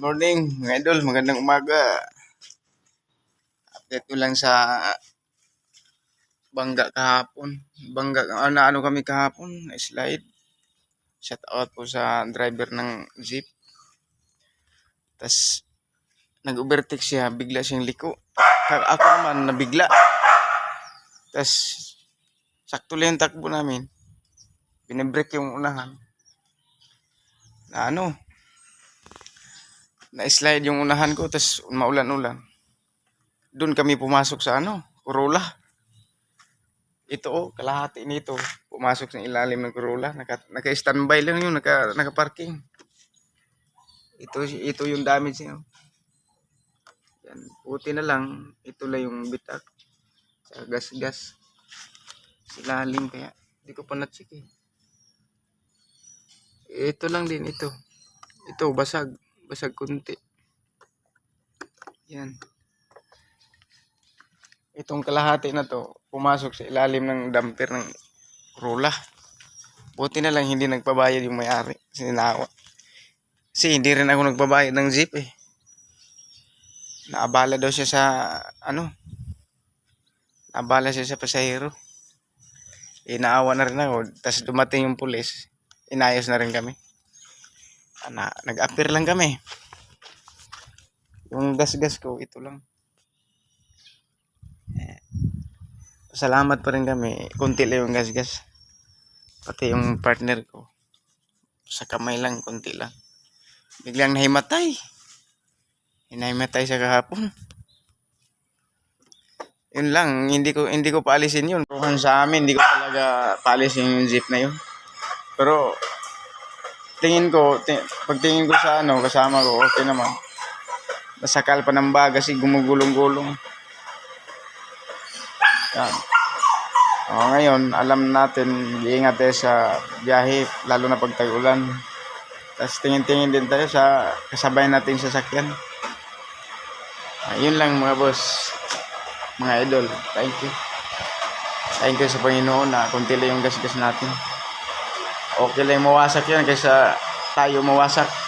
morning, mga idol. Magandang umaga. Update ko lang sa bangga kahapon. Bangga, ano, ano kami kahapon, slide. Shout out po sa driver ng jeep. Tapos, nag-overtake siya, bigla siyang liko. Ako naman, nabigla. Tapos, sakto lang yung takbo namin. Binibreak yung unahan. Na ano, na-slide yung unahan ko, tapos maulan-ulan. Doon kami pumasok sa ano, Corolla. Ito oh, kalahati nito. Pumasok sa ilalim ng Corolla. Naka, naka-standby lang yun, naka, naka-parking. Ito, ito yung damage niya. Yan, puti na lang. Ito lang yung bitak. Sa gas-gas. Silalim kaya. Hindi ko pa na-check eh. Ito lang din ito. Ito, basag. Basag kunti. Yan. Itong kalahati na to, pumasok sa ilalim ng damper ng Corolla. Buti na lang hindi nagpabayad yung may-ari. Sininawa. Kasi hindi rin ako nagpabayad ng jeep eh. Naabala daw siya sa, ano, naabala siya sa pasahero. Inaawa na rin ako. Tapos dumating yung pulis. Inayos na rin kami. Ana, nag-appear lang kami. Yung gas-gas ko, ito lang. Eh, Salamat pa rin kami. Kunti lang yung gas-gas. Pati yung partner ko. Sa kamay lang, kunti lang. Biglang nahimatay. Hinahimatay sa kahapon. Yun lang, hindi ko hindi ko paalisin yun. Ruhan sa amin, hindi ko talaga paalisin yung jeep na yun. Pero tingin ko, ti- pagtingin ko sa ano, kasama ko, okay naman. Masakal pa ng baga kasi gumugulong-gulong. Yan. O, ngayon, alam natin, iingat tayo sa biyahe, lalo na pag tag-ulan. Tapos tingin-tingin din tayo sa kasabay natin sa sakyan. Ayun lang mga boss, mga idol. Thank you. Thank you sa Panginoon na kunti lang yung gasgas natin. Okay lang mawasak yan kaysa tayo mawasak.